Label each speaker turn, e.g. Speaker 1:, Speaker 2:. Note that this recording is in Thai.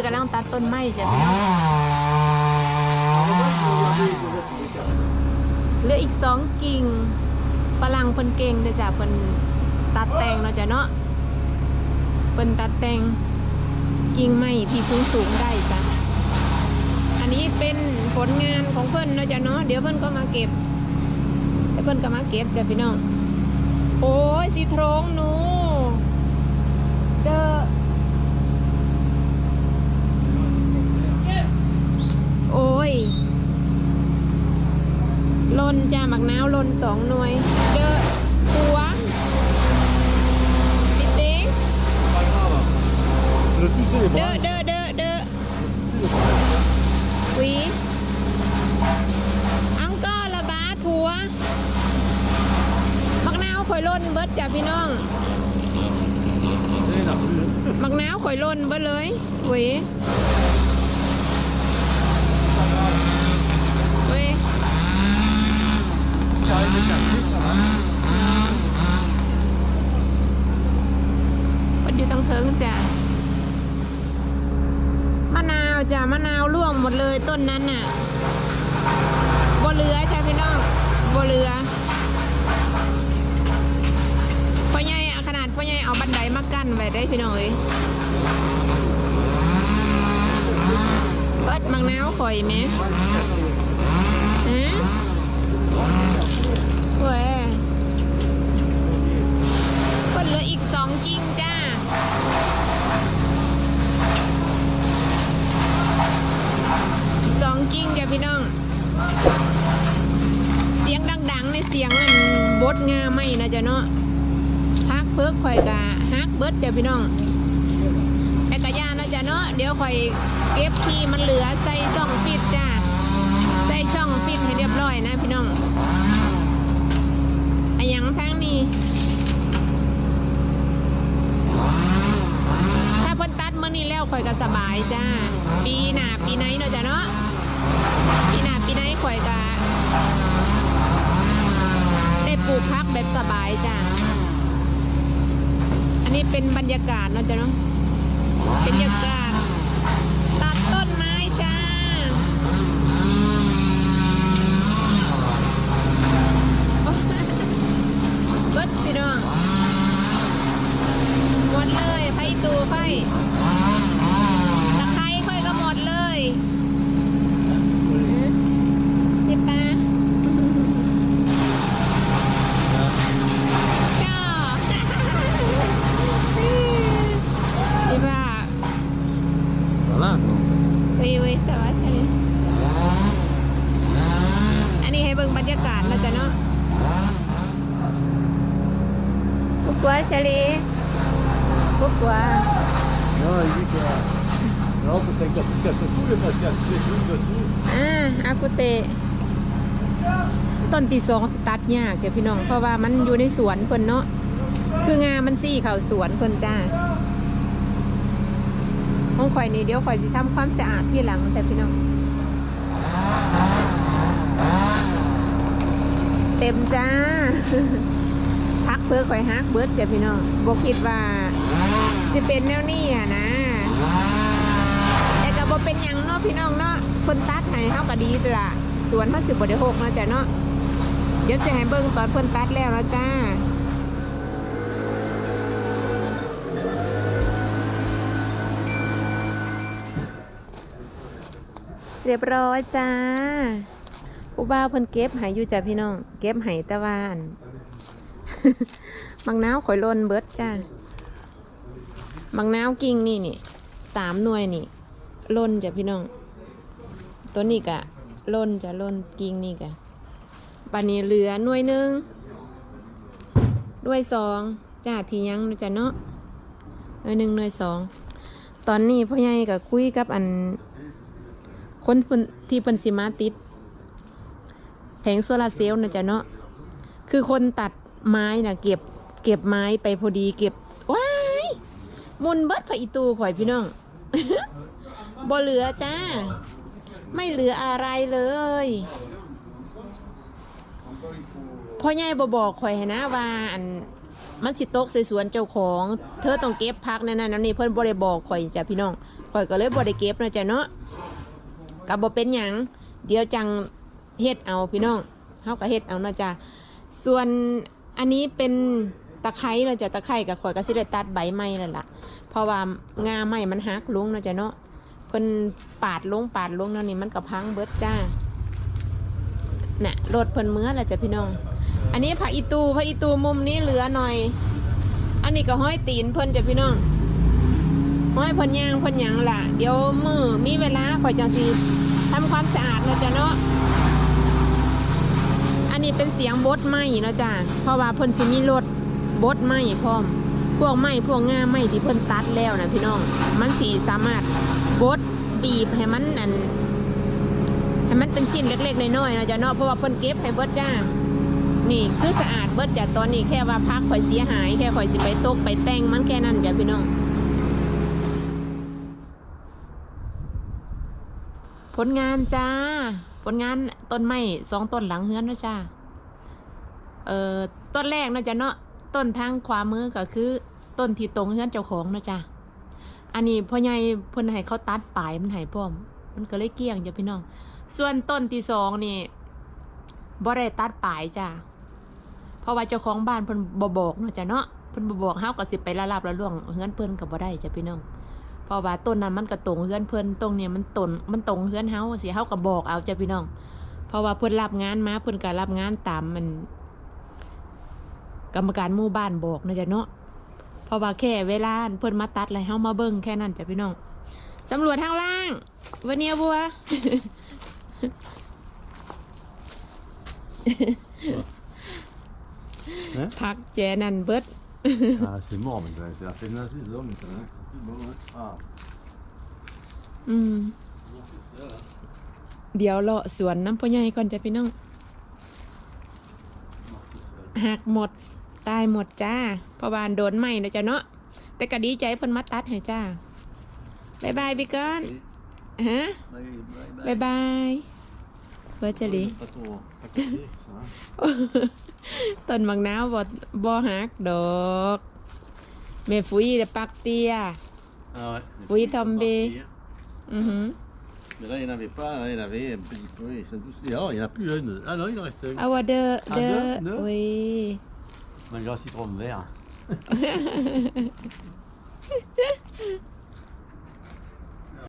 Speaker 1: นกำลังตัดต้นไม้จ้ะพี่น้องเหลืออีกสองกิ่งฝรั่งเพิ่นเก่งเด้อจ้ะเพิ่นตัดแต่งเนาะจ้ะเนาะเพิ่นตัดแต่งกิ่งไม้ที่สูงสูงๆได้จ้ะอันนี้เป็นผลงานของเพิ่นเนาะจ้ะเนาะเดี๋ยวเพิ่นก็มาเก็บเดี๋ยวเพิ่นก็มาเก็บจ้ะพี่น้องโอ้ยสีโทรงหนู เด้อโอ้ยลนจ้าหมัก น้าวลนสองหน่วย เดอหัวปิดเต็ง
Speaker 2: Le sucer les
Speaker 1: เดอ
Speaker 2: bras.
Speaker 1: เดอเดอเดอหวีอังก็ระบาถัวมักน้าวข่อยล่นเบิดจ้ะพี่น้อง
Speaker 2: Il en a plus.
Speaker 1: มักน้าวข่อยล่นเบิดเลยเว้ยเว้ย
Speaker 2: Il arrive avec un truc, ça va.
Speaker 1: มันอยู่ตังเทิงจ้ะมะนาวจ้ะมะนาวร่วงหมดเลยต้นนั้นน่ะบเหลือใช่พี่น้องบเหลือพ่อใหญ่ขนาดพ่อใหญ่เอาบันไดมากั้นไว้ได้พี่น้องเอ้ยเปิดมังนาวข่อยไหมฮะ เว้ยก็เหลืออีกสองกิ่งจ้า สองกิ่งจ้ะพี่น้อง เสียงดังๆ ในเสียงอันบดงาไม่นะจ๊ะเนาะฮักเพิกข่อยกะฮักเบิดจ้ะพี่น้องไอ้กะยานะจ๊ะเนาะเดี๋ยวข่อยเก็บที่มันเหลือใส่ช่องฟิตจ้าใส่ช่องฟิตให้เรียบร้อยนะพี่น้อง อะยังทั้งนี้ ถ้าเพิ่นตัดเมื้อนี้แล้วข่อยก็สบายจ้า ปีหน้าปีไหนเนาะจ้ะเนาะ ปีหน้าปีไหนข่อยก็ได้ปลูกพักแบบสบายจ้า อันนี้เป็นบรรยากาศเนาะจ้ะเนาะ เป็นบรรยากาศ ตัดต้นไม้จ้า โอ้ยกดพี่น้อง หมดเลย ไผ่ตูไผ่ตะไคร้ค่อยก็หมดเลยสิปะจ้าสิปะ
Speaker 2: Voilà.
Speaker 1: เว้ยเว้ยสวัสดีอันนี้ให้เบิ่งบรรยากาศนะจ๊ะเนาะปุ๊กว่าเฉลีปุ๊ กว่า
Speaker 2: Non, il dit que. Non, parce qu'avec la petite casse tout, les faciales, c'est tout, de tout.
Speaker 1: อ่าอากุเตะต้นที่สองสตาร์ทยากจ้ะพี่น้องเพราะว่ามันอยู่ในสวนเพิ่นเนาะคืองามันซี่เข่าสวนเพิ่นจ้าห้องข่อยนี่เดี๋ยวข่อยสิทำความสะอาดที่หลังจ้ะพี่น้อง เต็มจ้า พักเพื่อข่อยฮักเบิร์ดจ้ะพี่น้องบ่คิดว่า สิเป็นแนวนี้อะนะแต่ก็บ่เป็นหยังเนาะพี่น้องเนาะคนตัดให้เฮาก็ดีตัวละสวนเฮาสิบ่ได้หกเนาะจ้ะเนาะเดี๋ยวสิให้เบิ่งตอนเพิ่นตัดแล้วนะจ้าเรียบร้อยจ้าผู้บ่าวเพิ่นเก็บให้อยู่จ้ะพี่น้อง เก็บห้แต่ว่าอันมังนาวข่อยล่นเบิดจ้า มังนาวกิ่งนี่นี่สามหน่วยนี่ล่นจ้ะพี่น้อง ตัวนี้กะล่นจะล่นกิ่งนี่กะปานนี้เหลือหน่วยหนึ่งหน่วยสองจ้าที่ยังจ้ะเนาะหน่วยหนึ่งหน่วยสองตอนนี้พ่อใหญ่ก็คุยกับอัน คนที่เพิ่นสิมาติดแผงโซลาร์เซลล์นะจ๊ะเนาะคือคนตัดไม้นะเก็บ เก็บไม้ไปพอดีเก็บ มุนเบิดพระอีตูข่อยพี่น้อง บ่เหลือจ้า ไม่เหลืออะไรเลยพ่อใหญ่บ่บอกข่อยให้นะว่าอันมันสิตกใส่สวนเจ้าของ เธอต้องเก็บพักนั่นนั่นนี่เพิ่นบ่ได้บอกข่อยจ้ะพี่น้องข่อยก็เลยบ่ได้เก็บนะจ๊ะเนาะก็บ่เป็นหยังเดี๋ยวจังเฮ็ดเอาพี่น้องเฮาก็เฮ็ดเอานะจ๊ะส่วนอันนี้เป็นตะไคร้เนาจะตะไคร้กับข่อยก็สิได้ตัดใบไม้นั่นล่ะ เพราะว่างาไม้มันหักลงนะจ๊ะเนาะเพิ่นปาดลงปาดลงนั่นนี่มันก็พังเบิดจ้าน่ะรถเพิ่นเมื่อแล้วจ้ะพี่น้อง อันนี้ผักอีตูผักอีตูมุมนี้เหลือหน่อย อันนี้ก็ห้อยตีนเพิ่นจ้ะพี่น้องห้อยเพิ่นยางเพิ่นยังล่ะ เดี๋ยวมือมีเวลาข่อยจังสิทำความสะอาดนะจ้ะเนาะอันนี้เป็นเสียงบดไหมนะจ้ะเพราะว่าเพิ่นสิมีรถบดไหมพร้อม พวกไม้พวกง่าไม้ที่เพิ่นตัดแล้วนะพี่น้อง มันสีสามารถบดบีบให้มันอันให้มันเป็นชิ้นเล็กๆน้อยๆนะจ้ะเนาะเพราะว่าเพิ่นเก็บให้เบิดจ้า นี่คือสะอาดเบิดจากตอนนี้แค่ว่าพักข่อยเสียหายแค่ข่อยสิไปตกไปแต่งมันแค่นั้นจ้ะพี่น้องผลงานจ้า ผลงานต้นไม้สองต้นหลังเฮือนนะจ้าเอ่อต้นแรกนาะจ้ะเนาะต้นทางขวามือก็คือ ต้นที่ตรงเฮือนเจ้าของนะจ้าอันนี้พ่อใหญ่เพิ่นให้เขาตัดปลายมันให้พร้อม มันก็เลยเกี้ยงจ้ะพี่น้อง ส่วนต้นที่สองนี่บ่ได้ตัดปลายจ้าเพราะว่าเจ้าของบ้านเพิ่นบ่บอกเนาะจ้ะเนาะเพิ่นบ่บอกเฮาก็สิไปละลาบละล่วงเฮือนเพิ่นก็บ่ได้จ้ะพี่น้องเพราะว่าต้นนั้นมันก็ตรงเฮือนเพิ่นตรงเนี่ยมันตนมันตรงเฮือนเฮาสิเฮาก็บอกเอาจ้ะพี่น้อง เพราะว่าเพิ่นรับงานมาเพิ่นก็รับงานตามมัน กรรมการหมู่บ้านบอกนะจ้ะเนาะ เพราะว่าแค่เวลาเพิ่นมาตัดอะไรเฮามาเบิ่งแค่นั้นจ้ะพี่น้องสำรวจทางล่างวันนี้บัว
Speaker 2: Hein
Speaker 1: พักแจนั่นเบิด
Speaker 2: Ah, c'est mort maintenant, c'est la fin de la saison maintenant. C'est bon, hein Ah,
Speaker 1: อืม เดี๋ยวเลาะสวนน้ำพ่อใหญ่ก่อนจ้ะพี่น้องหักหมด ตายหมดจ้าเพราะวาโดนไหมเนาะจ้ะเนาะแต่ก็ดีใจเพิ่นมาตัดให้จ้าบายบายพี่ก้อนฮะ
Speaker 2: bye, bye,
Speaker 1: บายบายเพื่อจะลี
Speaker 2: Pas trop, pas cassé, ça va
Speaker 1: ต้นมังนาวบ่บ่หักดอกแม่ฟุ้ยเดปักเตีย
Speaker 2: Ah ouais. les
Speaker 1: Oui,
Speaker 2: fruits sont
Speaker 1: tombé.
Speaker 2: partis, hein.
Speaker 1: อือหือ
Speaker 2: Mais là, il n'y en avait pas, là, il y en avait un petit peu. Ils sont tous... Et alors, il n'y en a plus un. Ah non, il en reste un.
Speaker 1: เอาว่าเดอ
Speaker 2: Manger un citron vert.